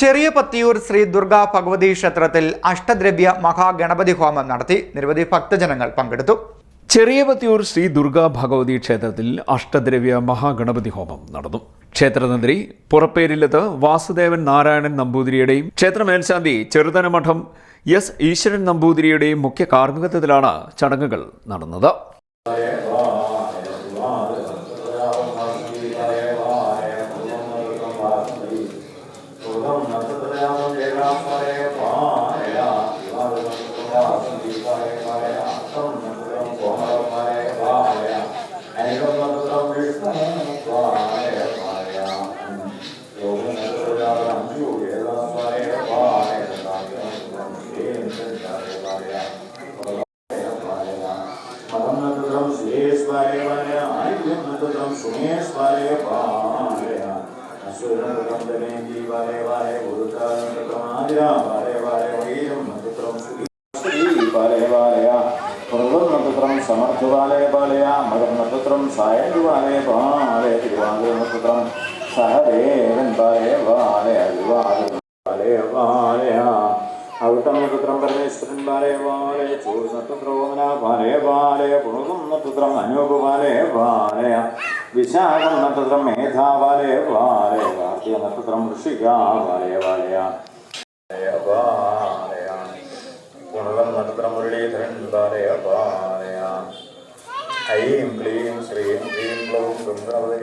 ചെറിയ പത്തിയൂർ ശ്രീ ദുർഗാ ഭഗവതി ക്ഷേത്രത്തിൽ അഷ്ടദ്രവ്യ മഹാഗണപതി ഹോമം നടത്തി നിരവധി ഭക്തജനങ്ങൾ പങ്കെടുത്തു. ചെറിയ പത്തിയൂർ ശ്രീ ദുർഗാ ഭഗവതി ക്ഷേത്രത്തിൽ അഷ്ടദ്രവ്യ മഹാഗണപതി ഹോമം നടന്നു. ക്ഷേത്രതന്ത്രി പുറപ്പേരില്ലത്ത് വാസുദേവൻ നാരായണൻ നമ്പൂതിരിയുടെയും ക്ഷേത്ര മേൽശാന്തി ചെറുതനമഠം എസ് ഈശ്വരൻ നമ്പൂതിരിയുടെയും മുഖ്യ കാർമ്മികത്വത്തിലാണ് ചടങ്ങുകൾ നടന്നത്. Yes, my dear, I am the Drum Sunes, my dear, അസുരം ദനേന്ദി വരേ വരേ ഗുരുതരം ആതിര വരേ വരേ വീരം നൃത്തം ശ്രീ വരേ വരയ പ്രഭം നൃത്തം സമർത്ഥ വാലയ പാലയ മതം നൃത്തം സായന്തു വാലയ പാലയ തിരുവാതിര നൃത്തം സഹദേവൻ വരേ വാലയ തിരുവാതിര വാലയ വാലയ അവിട്ടം നക്ഷത്രം പരമേശ്വരൻ ബാലേ ബാലേ ചൂട് നക്ഷത്രോമന ബാലേ ബാലേ അനൂപ് ബാലേ ബാലയ വിശാഖം നക്ഷത്രം മേധാവാലയ വാലയ കാർത്തിക നക്ഷത്രം ഋഷിക വാലയ ബാലയ ബാലയ നക്ഷത്രം മുരളീധരൻ വാലയ വാലയ ഐം ക്ലീം ശ്രീം ക്ലീം ക്ലൗം ഗംഗണപതി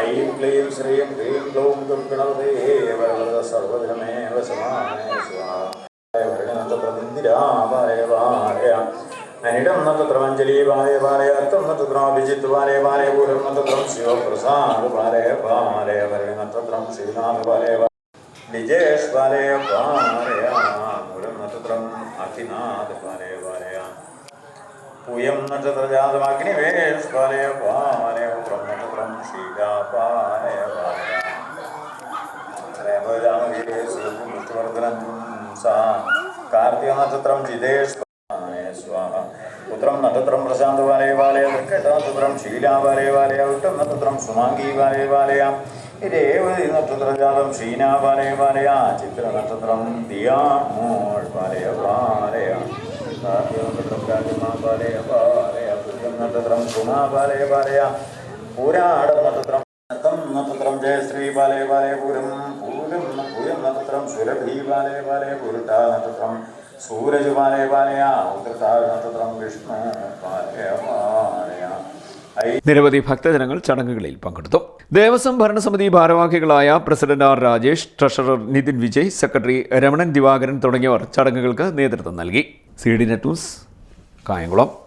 ഐം ക്ലീം ശ്രീം ക്ലീം ക്ലൗം ഗംഗണപതി വരവരദ സർവധനമേവ സമാനേ സ്വാഹ അനിടം നക്ഷത്രം ननिडं न तत्रमञ्जलि वारे वारयार्थं न तत्रं विजित् वारे वारे ऊढं न वारे वारे वर्ण न वारे निजेश वारे वारयाढं न तत्रम् वारे पूयं न वारे वारे पुत्रं न वारे वारया सा। कार्तिकनक्षत्रं जिदेश നക്ഷത്രം പ്രശാന്ത് വാലയ വാലയ തൃക്കേട്ട നക്ഷത്രം ശീല വാലയ വാലയ വിട്ടം നക്ഷത്രം സുമാംഗി വാലയ വാലയ രേവതി നക്ഷത്രജാതം ഷീന വാലയ വാലയ ചിത്ര നക്ഷത്രം ദിയാ മോൾ വാലയ വാലയ കാർത്തിക നക്ഷത്രം രാജമാ വാലയ വാലയ പുത്രം നക്ഷത്രം സുമാ വാലയ വാലയ പൂരാട നക്ഷത്രം നൃത്തം നക്ഷത്രം ജയശ്രീ ബാലേ ബാലേ പൂരം പൂരം പൂരം നക്ഷത്രം സുരഭി ബാലേ ബാലേ പുരുട്ട നക്ഷത്രം സൂരജ് ബാലേ ബാലയ ഉത്രത നക്ഷത്രം വിഷ്ണു ബാലയ ബാലയ ഐ നിരവധി ഭക്തജനങ്ങൾ ചടങ്ങുകളിൽ പങ്കെടുത്തു. ദേവസ്വം ഭരണസമിതി ഭാരവാഹികളായ president R Rajesh treasurer Nithin Vijay secretary Ramanan Divakaran തുടങ്ങിയവർ ചടങ്ങുകൾക്ക് നേതൃത്വം നൽകി. C D net news Kayamkulam.